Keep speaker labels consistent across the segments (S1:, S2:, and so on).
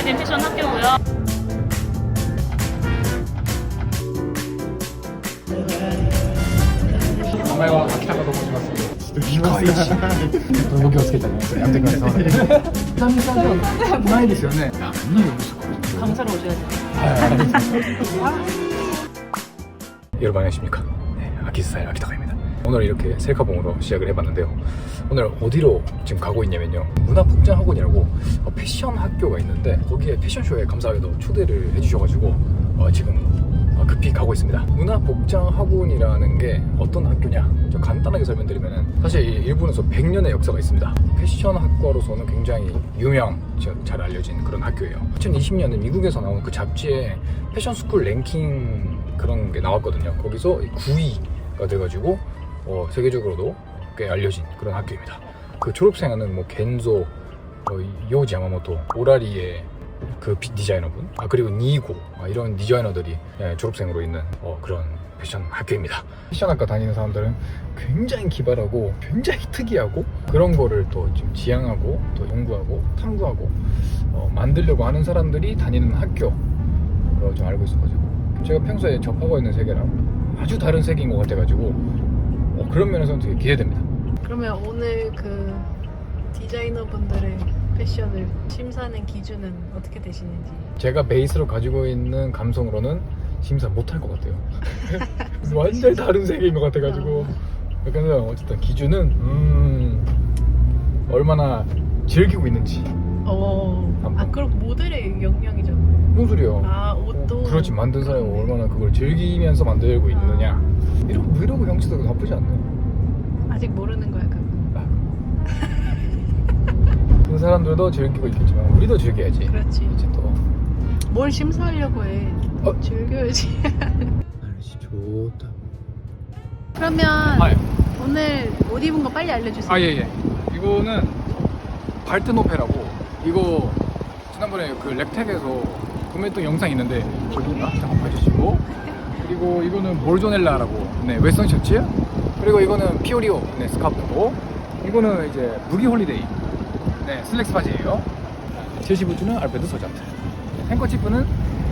S1: 메이드인 패션 학교고요.
S2: 정말와 아키타가 너무 좋았습니다. 可愛いし動きをつけたりやってください。見た目さんないですよね。いや、こんなにすごい。
S1: 강사로 오셔야죠.
S2: 여러분 안녕하십니까 네, 아키스타일 아키타카입니다 오늘 이렇게 셀카봉으로 시작을 해봤는데요. 오늘 어디로 지금 가고 있냐면요. 문화복장학원이라고 어, 패션 학교가 있는데 거기에 패션쇼에 감사하게도 초대를 해주셔가지고 어, 지금 어, 급히 가고 있습니다. 문화복장학원이라는 게 어떤 학교냐? 좀 간단하게 설명드리면 사실 이 일본에서 100년의 역사가 있습니다. 패션 학과로서는 굉장히 유명 잘 알려진 그런 학교예요. 2020년에 미국에서 나온 그 잡지에 패션 스쿨 랭킹 그런 게 나왔거든요. 거기서 9위가 돼가지고 어, 세계적으로도 꽤 알려진 그런 학교입니다. 그 졸업생은 뭐 겐조, 어, 요지 야마모토, 오라리의 그 비- 디자이너분, 아 그리고 니고 아, 이런 디자이너들이 예, 졸업생으로 있는 어, 그런 패션 학교입니다. 패션 학과 다니는 사람들은 굉장히 기발하고 굉장히 특이하고 그런 거를 또좀 지향하고 또 연구하고 탐구하고 어, 만들려고 하는 사람들이 다니는 학교로 좀 알고 있어가지고 제가 평소에 접하고 있는 세계랑 아주 다른 세계인 것 같아가지고 어, 그런 면에서는 되게 기대됩니다.
S3: 그러면 오늘 그 디자이너분들의 패션을 심사하는 기준은 어떻게 되시는지?
S2: 제가 베이스로 가지고 있는 감성으로는 심사 못할 것 같아요. 완전 다른 세계인 것 같아가지고. 그래서 어쨌든 기준은 음, 얼마나 즐기고 있는지.
S3: 어... 아 그럼 모델의 역량이죠
S2: 무슨 소리야?
S3: 아 옷도
S2: 그렇지 만든 사람이 얼마나 그걸 즐기면서 만들고 있느냐 이런 브이로그 형식도 나쁘지 않네.
S3: 아직 모르는 거야 그거
S2: 그 사람들도 즐기고 있겠지만 우리도 즐겨야지.
S3: 그렇지
S2: 이제 또
S3: 뭘 심사하려고 해
S2: 어?
S3: 즐겨야지
S2: 날씨 좋다.
S3: 그러면
S2: 아, 예.
S3: 오늘 옷 입은 거 빨리 알려주세요
S2: 아, 예, 예. 이거는 발트노페라고 이거 지난번에 그 렉텍에서 구매했던 영상이 있는데 거기 있나? 잠깐 봐주시고 그리고 이거는 몰조넬라라고 네, 웨스턴 셔츠 그리고 이거는 피오리오 네, 스카프고 이거는 이제 무기 홀리데이 네, 슬랙스 바지예요 제시부츠는 알베드 소자트 행커치프는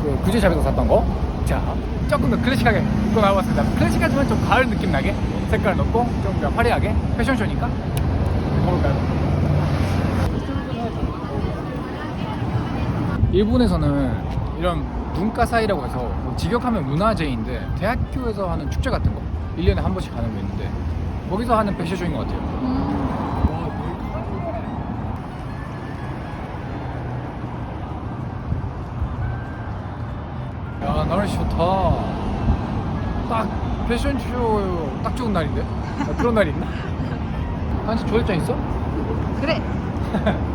S2: 그 구제샵에서 샀던 거. 자, 조금 더 클래식하게 입고 나와봤습니다. 클래식하지만 좀 가을 느낌 나게 색깔 넣고 좀 그냥 화려하게 패션쇼니까 가볼까요? 일본에서는 이런 문화사이라고 해서 뭐 직역하면 문화제인데 대학교에서 하는 축제 같은 거 1년에 한 번씩 하는 거 있는데 거기서 하는 패션쇼인 것 같아요.
S3: 음,
S2: 야 날씨 좋다 딱 패션쇼 딱 좋은 날인데 아, 그런 날 있나? 한시 조회장 있어?
S3: 그래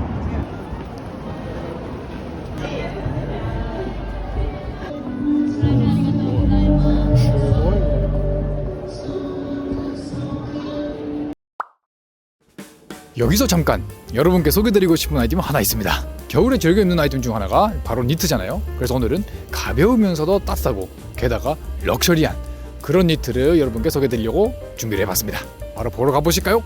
S2: 여기서 잠깐 여러분께 소개드리고 싶은 아이템 하나 있습니다. 겨울에 즐겨 입는 아이템 중 하나가 바로 니트잖아요. 그래서 오늘은 가벼우면서도 따뜻하고 게다가 럭셔리한 그런 니트를 여러분께 소개드리려고 준비를 해봤습니다. 바로 보러 가보실까요?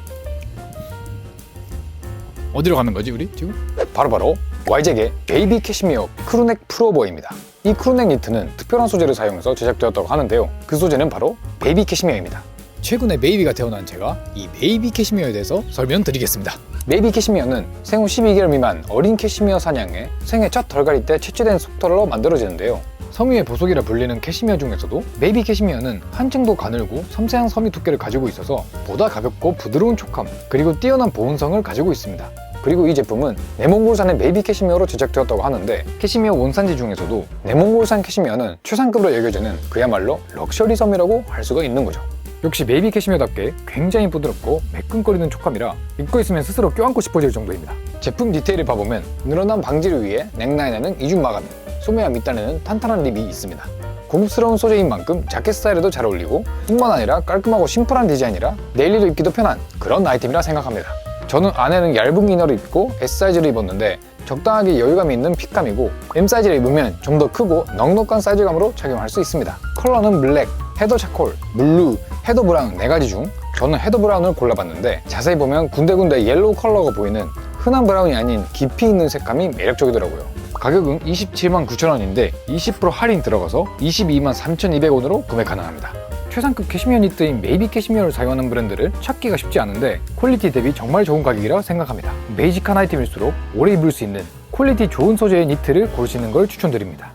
S2: 어디로 가는 거지 우리 지금? 바로바로 YJ의 베이비 캐시미어 크루넥 프로버입니다. 이 크루넥 니트는 특별한 소재를 사용해서 제작되었다고 하는데요. 그 소재는 바로 베이비 캐시미어입니다 최근에 베이비가 태어난 제가 이 베이비 캐시미어에 대해서 설명드리겠습니다. 베이비 캐시미어는 생후 12개월 미만 어린 캐시미어 사냥에 생애 첫 덜갈이 때 채취된 속털로 만들어지는데요. 섬유의 보석이라 불리는 캐시미어 중에서도 베이비 캐시미어는 한층 더 가늘고 섬세한 섬유 두께를 가지고 있어서 보다 가볍고 부드러운 촉감 그리고 뛰어난 보온성을 가지고 있습니다. 그리고 이 제품은 내몽골산의 베이비 캐시미어로 제작되었다고 하는데 캐시미어 원산지 중에서도 내몽골산 캐시미어는 최상급으로 여겨지는 그야말로 럭셔리 섬이라고 할 수가 있는 거죠. 역시 베이비 캐시미어답게 굉장히 부드럽고 매끈거리는 촉감이라 입고 있으면 스스로 껴안고 싶어질 정도입니다. 제품 디테일을 봐보면 늘어난 방지를 위해 넥라인에는 이중 마감, 소매와 밑단에는 탄탄한 립이 있습니다. 고급스러운 소재인 만큼 자켓 스타일에도 잘 어울리고 뿐만 아니라 깔끔하고 심플한 디자인이라 데일리로 입기도 편한 그런 아이템이라 생각합니다. 저는 안에는 얇은 이너를 입고 S 사이즈를 입었는데 적당하게 여유감이 있는 핏감이고 M 사이즈를 입으면 좀 더 크고 넉넉한 사이즈감으로 착용할 수 있습니다. 컬러는 블랙, 헤더 차콜, 블루, 헤더 브라운 네 가지 중 저는 헤더 브라운을 골라봤는데 자세히 보면 군데군데 옐로우 컬러가 보이는 흔한 브라운이 아닌 깊이 있는 색감이 매력적이더라고요.
S4: 가격은 27만 9천 원인데 20% 할인 들어가서 22만 3,200원으로 구매 가능합니다. 최상급 캐시미어 니트인 메이비 캐시미어를 사용하는 브랜드를 찾기가 쉽지 않은데 퀄리티 대비 정말 좋은 가격이라 생각합니다. 베이직한 아이템일수록 오래 입을 수 있는 퀄리티 좋은 소재의 니트를 고르시는 걸 추천드립니다.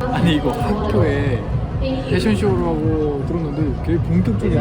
S2: 아니 이거 학교에 패션쇼를 하고 들었는데 되게 본격적인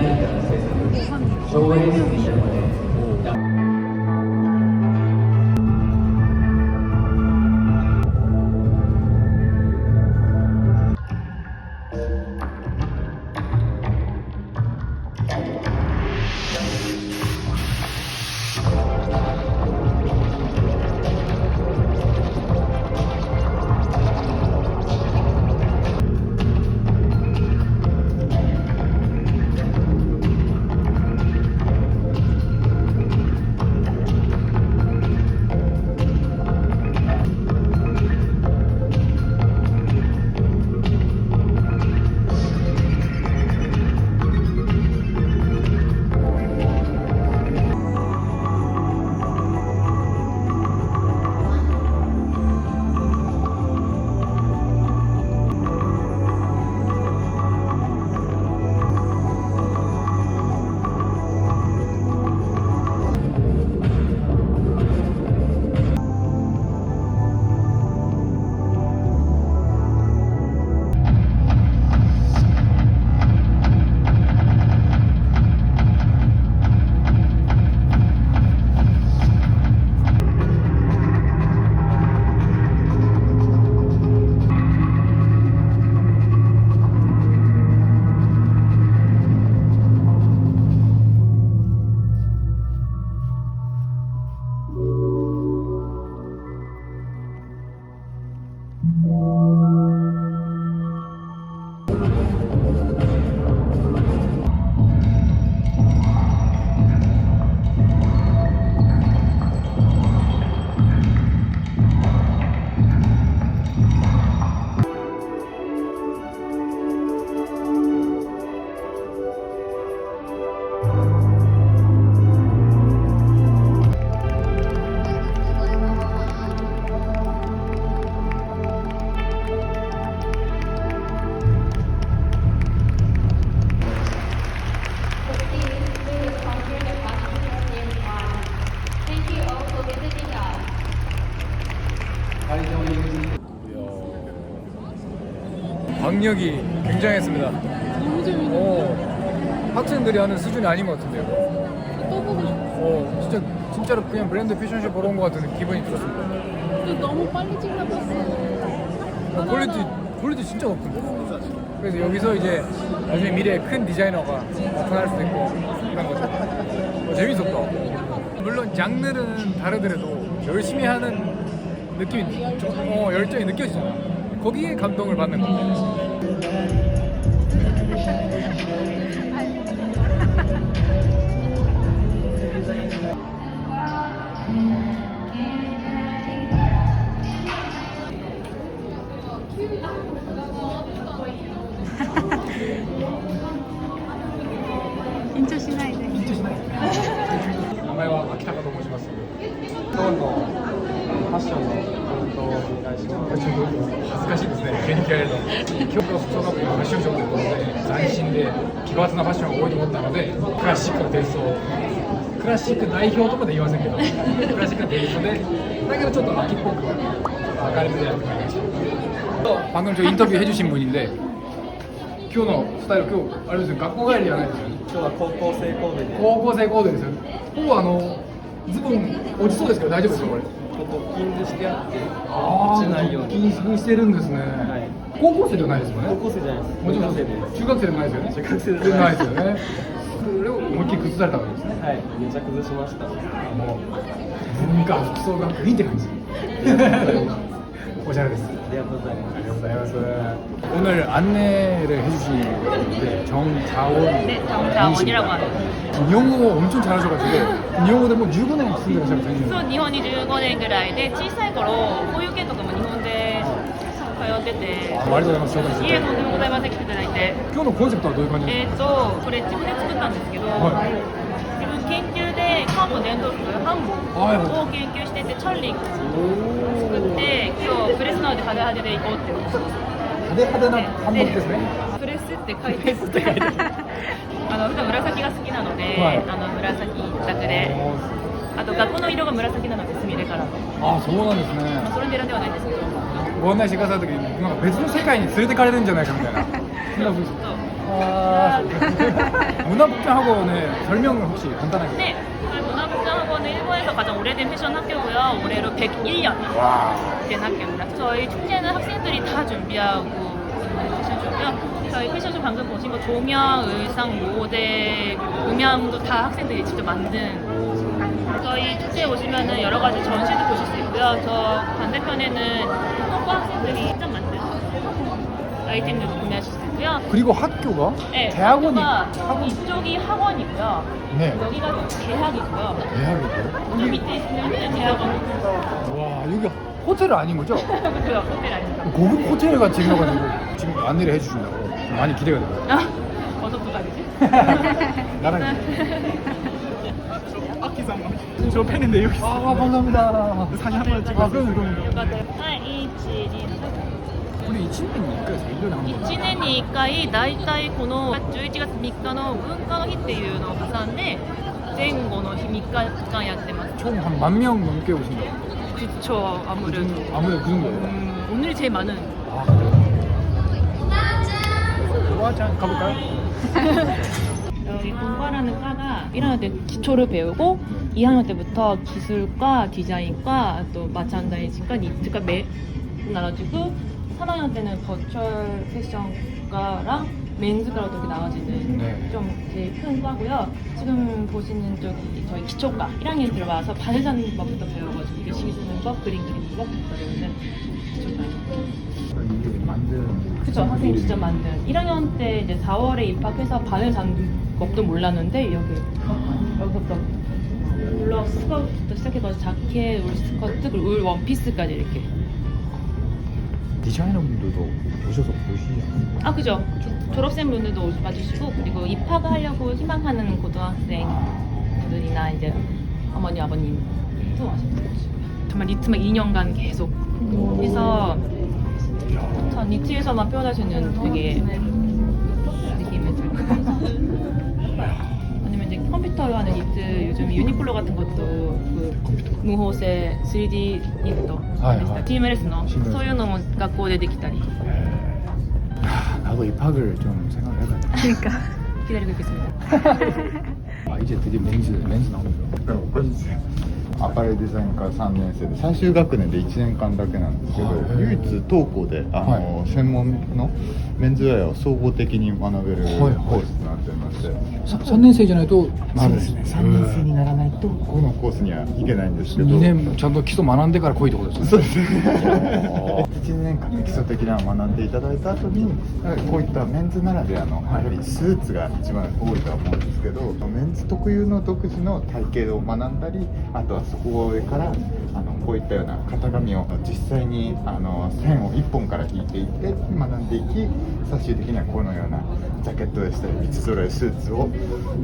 S2: 박력이 굉장했습니다.
S3: 너무 재밌네.
S2: 어, 학생들이 하는 수준이 아닌 것 같은데요.
S3: 또 보고 싶어.
S2: 어, 진짜 진짜로 그냥 브랜드 패션쇼 보러 온 것 같은 기분이 들었습니다.
S3: 근데 너무 빨리 찍어봤어.
S2: 어, 퀄리티 퀄리티 진짜 높은데. 그래서 여기서 이제 나중에 미래에 큰 디자이너가 나타날 수도 있고 그런 거죠. 어, 재밌었다. 물론 장르는 다르더라도 열심히 하는 느낌이 좀, 어, 열정이 느껴지잖아. 거기에 감동을 받는 거.
S3: 인초
S2: ですね、急に聞かれると。今日は服装学校のファッションショーということで、斬新で奇抜なファッションが多いと思ったので、クラシックなテイストを、クラシック代表とまで言いませんけど、クラシックなテイストで、だけどちょっと秋っぽく、明るめでやってまいりました。 방금 저 인터뷰 해주신 분인데, 今日のスタイル、今日、あれですよ、学校帰りじゃないですよね。
S5: 今日は高校生コーデで、ちょ
S2: 高校生コーデですよ。ほぼあの、ズボン落ちそうですけど大丈夫ですよ、これ。
S5: っとドッキングしてあって、
S2: あ
S5: 落ちないように。
S2: 気にしてるんですね、
S5: はい
S2: 高校生ではないですもんね
S5: 高校生じゃないです。
S2: もちろん
S5: 高校生です。
S2: 中学生でもないですよね
S5: 中学生で
S2: でもな
S5: もないい
S2: ですよねそれを思いっきり崩されたわけですね
S5: はい、めちゃ崩しました。
S2: もう文化服装学院って感じおしゃれです
S5: ありがとうございます。
S2: 오늘 안내를 해주시는데 정자원
S1: 네, 정자원이라고 합니다.
S2: 일본어 엄청 잘하셔가지고 일본어でもう15年住んでらっしゃるという
S1: そう日本に15年ぐらいで小さい頃こういう系とかも日本で ってて
S2: あありがとうございます。
S1: いえとんでもございません来ていただいて。
S2: 今日のコンセプトはどういう感じです
S1: えっ、とこれ自分で作ったんですけど、
S2: はい。
S1: 自分研究で漢方伝統服ハンボ
S2: はい
S1: を研究しててチャンリング作って今日プレスなので派手派手で行こうって思って
S2: 派手派手なハンモですね。
S1: プレスって書いてあ の普段紫が好きなので、
S2: はい。
S1: あの紫一択で。あと学校の色が紫なのでスミレから。
S2: ああそうなんですね。
S1: まあ、それで選んではないんですけど
S2: ご案内してくださるときになんか別の世界に連れてかれるんじゃないかみたいなそんな風に
S1: ちょっと
S2: 아, 문화복장하고 네, 별명을 혹시 간단하게.
S1: 네, 문화복장학원은 일본에서 가장 오래된 패션 학교고요. 올해로 101년
S2: 와.
S1: 된 학교입니다. 저희 축제는 학생들이 다 준비하고 있는 패션쇼고요. 저희 패션쇼 방금 보신 거 조명, 의상, 모델, 음향도 다 학생들이 직접 만든 저희 축제에 오시면은 여러 가지 전시도 보실 수 있고요. 저 반대편에는 학과 학생들이 직접 만든 아이템들도 구매하실 수 있고요.
S2: 그리고 학교가
S1: 네,
S2: 대학원이
S1: 학교가
S2: 학원
S1: 이쪽이 학원이고요.
S2: 네.
S1: 여기가 대학이고요.
S2: 대학이고.
S1: 여기 밑에 있으면 대학원.
S2: 와 여기 호텔 아닌 거죠?
S1: 그고요. 호텔 아닙니다.
S2: 고급 호텔 같이 생겨가지고 지금 안내를 해주신다고 많이 기대가 돼요.
S1: 아, 어디부터 가야지?
S2: 나랑. 저 팬인데 여기. 아 감사합니다. 사진 한번 찍어. 아 그럼 그럼.
S1: よかったよはい、1、2、
S2: 우리 1年に1回ですか 1년에 한 번.
S1: 1年に1回、大体この11月3日の文化の日っていうのを挟んで、前後の日3日間やってます。
S2: 총 한 만 명 넘게 오신다고.
S1: 그쵸, 아무래도.
S2: 아무래도 그 정도예요.
S1: 음, 오늘이 제일 많은.
S2: 아 그래요? 도화장 가볼까요?
S1: 여기 공과라는 과가 1학년 때 기초를 배우고 2학년 때부터 기술과 디자인과 또 마찬다이즈과 니트가 매 나눠지고 3학년 때는 버추얼 패션과랑 맨즈과로 이렇게 나눠지는
S2: 네.
S1: 좀 제일 큰 과고요. 지금 보시는 저기 저희 기초과 1학년 들어와서 바늘 잡는 법부터 배워가지고 글씨 쓰는 법, 그림 그리는 법 배우는 기초과입니다. 그쵸 학생이 직접 만든 1학년 때 이제 4월에 입학해서 바늘 잡는 법도 몰랐는데 여기 여기부터 블럭 스커트부터 시작해서 자켓, 울 스커트 그리고 울 원피스까지 이렇게.
S2: 디자이너분들도 오셔서 보시지 않나요?
S1: 아 그죠. 졸업생 분들도 오시- 와주시고 그리고 입학을 하려고 희망하는 고등학생분들이나 이제 어머니 아버님도 와주시고. 정말 니트만 2년간 계속 해서 전 니트에서만 표현할 수 있는 되게 느낌을 들고 아니면 이제 컴퓨터로 하는 니트 요즘 유니클로 같은 것도 그 무호세 3D ニット
S2: はいはい
S1: TMLS の
S2: TMLS
S1: そういうのも学校でできたり
S2: 야, 나도 입학을 좀 생각해야 돼.
S1: 그러니까 기다리고 있겠습니다.
S2: 아 이제 드디어 멘즈 멘즈 나오네요.
S6: アパレルデザイン科3年生で最終学年で1年間だけなんですけど、
S2: はい。
S6: 唯一当校であの、
S2: は
S6: 専門のメンズウェアを総合的に学べる
S2: はい
S6: コースになってまして、
S2: 3年生じゃないと
S6: まだですね。3年生にならないとこのコースには行けないんですけど。
S2: 2年ちゃんと基礎学んでから来いってことですね。
S6: そうですね。1年間で基礎的なのを学んでいただいた後にこういったメンズならではのやはりスーツが一番多いとは思うんです特有の独自の体型を学んだりあとはそこを上からあのこういったような型紙を実際にあの線を1本から引いていって学んでいき最終的にはこのようなジャケットでしたり三つ揃えスーツを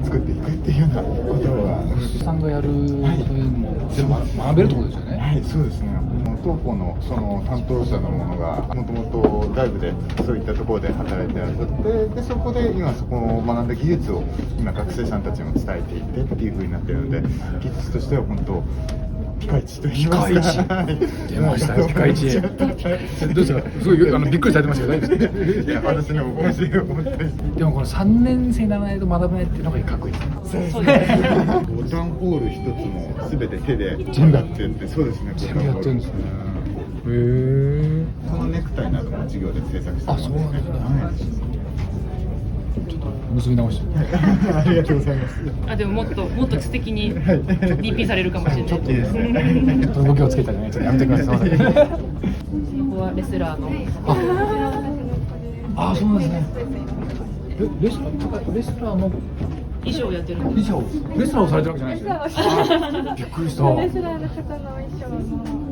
S6: 作っていくっていうようなことは
S2: さんがやるそういうのも全部学べるってことですよね。
S6: はい、そうですね。当校のその担当者の者がもともと外部でそういったところで働いてらっしゃって、でそこで今そこを学んだ技術を今学生さんたちにも伝えていってっていう風になってるので、技術としては本当ピカイチと言いますか。
S2: ピカイチ。
S6: はい
S2: 出ましたよピカイチ。どうですかすごいあのびっくりされてますけど大丈夫です。か
S6: いや私にも面白い思って。
S2: でもこの3年生にならないと学べないっていうのがかっこいい。です
S1: そうですね。
S6: ボタンホール一つもすべて手で全部やってって、そうですね。
S2: 全部やってるんですね。へえ
S6: このネクタイなども授業で制作してます、
S2: あそうなんですね
S6: はい
S2: ちょっと結び直して
S6: ありがとうございます。
S1: あでももっともっと素敵に DP されるかもしれない。
S6: ちょっといいですね
S2: ちょっと動きをつけたらねちょっとやめてくださいすいません
S1: ここはレスラーの。
S2: ああそうなんですねレレスレスラーの
S1: 衣装をやってるんです。
S2: 衣装レスラーをされてるわけじゃないですよびっくりした
S3: レスラーの方の衣装の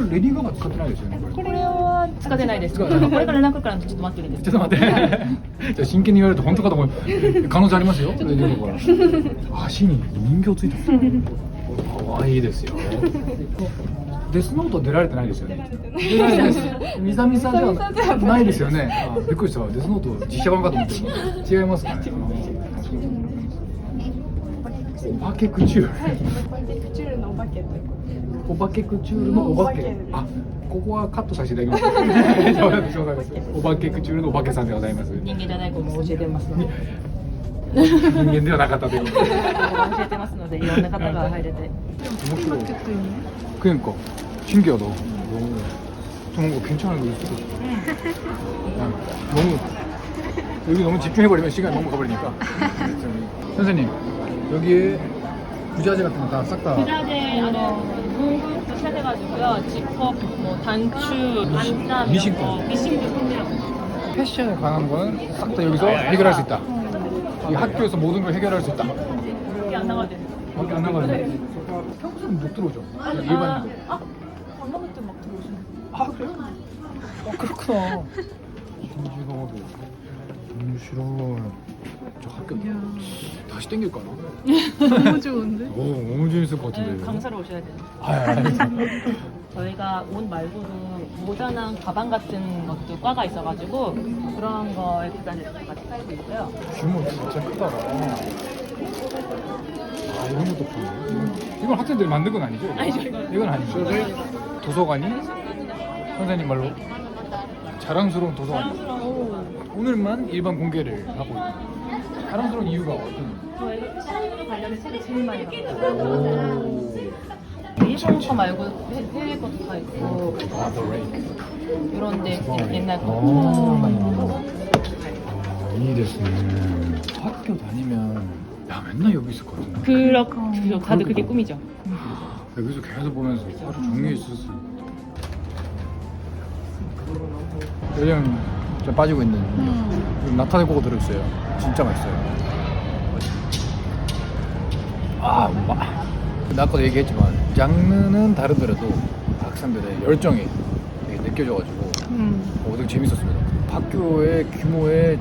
S2: これレディー・ガガ使ってないですよねこれ。
S1: は使ってないです。これから何個からちょっと待ってるんです。
S2: ちょっと待って。じゃあ真剣に言われると本当かと思う。可能性ありますよレディー・ガガ足に人形ついてる。可愛いですよ。デスノート出られてないですよね。出られてないです。ミサミサではないですよね。あびっくりしたデスノート実写版かと思って。違いますかね。お化けクチュール。お化けクチュールのお化けあここはカットさせていただきます冗談です冗談ですお化けクチュールのお化けさんでございます
S1: 人間じゃない子も教えてますので。
S2: 人間ではなかったということで
S1: 教えてますので、いろんな方が入れて。
S2: 面白い그러니까 신기하다 저 뭔가 괜찮은 거 있을 것 같아 너무 여기 너무 집중해버리면 시간이 너무 가버리니까 선생님 여기에 부자재 같은 거 다 싹다
S1: 부자재 안에 문구도 세대가지고요. 지퍼, 뭐 단추, 반찬,
S2: 미싱도.
S1: 뭐 미싱도 손이라고.
S2: 패션에 관한 거는 싹 다 여기서 해결할 수 있다 이 학교에서 모든 걸 해결할 수 있다
S1: 그게 안 나가야 되는.
S2: 밖에 안 나가는데 평소는 못 들어오죠 일반인들
S1: 아, 밥 먹을 때막 들어오시는.
S2: 아 그래요? 아 그렇구나 김지성어도 너무 싫어 저 학교 다시 땡길까나?
S3: 너무 좋은데?
S2: 오 너무 재밌을 것 같은데
S1: 네, 강사로 오셔야 돼요.
S2: 아 알겠습니다
S1: 저희가 옷 말고도 모자나 가방 같은 것도 과가 있어가지고 그런 거에 기반을 같이 팔고 있고요.
S2: 규모 진짜 크다 아 이런 것도 파네 이건 학생들이 만든 건 아니죠?
S1: 아니죠, 이건.
S2: 이건 아니죠 도서관이 선생님 말로 자랑스러운 도서관 오늘만 일반 공개를 하고 있다 자랑스러운 이유가 어떤
S1: 저희가 패션으로 관련된 책을 제일 많이 나가요. 일본 거 말고 해- 해외 것도 다 있고
S2: 아, The Rake
S1: 이런 데 옛날 거.
S2: 오. 아, 이 됐네. 학교 다니면 야 맨날 여기 있을 것 같은데.
S1: 그렇죠. 다들 그게 꿈이죠.
S2: 여기서 계속 보면서 하루 종일 수. 요즘 좀 빠지고 있는 요즘 나타내고 들었어요. 진짜 맛있어요. 아, 와. 나 아까도 얘기했지만 장르는 다르더라도 학생들의 열정이 되게 느껴져가지고
S3: 음.
S2: 어, 되게 재밌었습니다. 학교의 규모에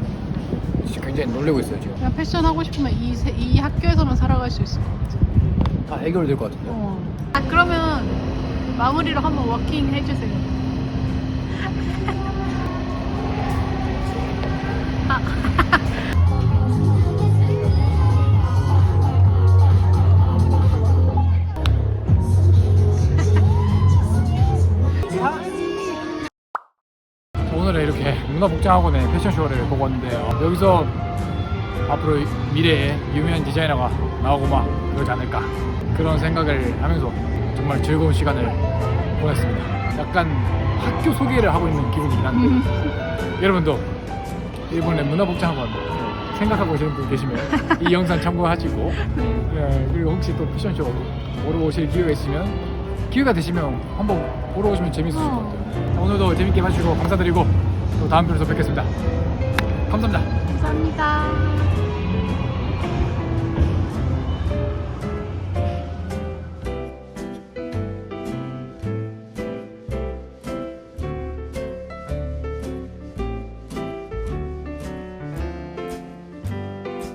S2: 진짜 굉장히 놀래고 있어요 지금.
S3: 그냥 패션 하고 싶으면 이, 세- 이 학교에서만 살아갈 수 있을 것 같아.
S2: 다 해결될 것 같은데.
S3: 어. 아 그러면 마무리로 한번 워킹 해주세요.
S2: 오늘은 이렇게 문화복장학원의 패션쇼를 보고 왔는데요. 여기서 앞으로 미래에 유명한 디자이너가 나오고 막 그러지 않을까 그런 생각을 하면서 정말 즐거운 시간을 보냈습니다. 약간 학교 소개를 하고 있는 기분이긴 한데 여러분도 일본의 문화복장학원 생각하고 계시는 분 계시면 이 영상 참고하시고 예, 그리고 혹시 또 패션쇼 보러 오실 기회가 있으면 기회가 되시면 한번 보러 오시면 재밌으실 것 같아요. 자, 오늘도 재밌게 봐주시고 감사드리고 또 다음 편에서 뵙겠습니다. 감사합니다.
S3: 감사합니다.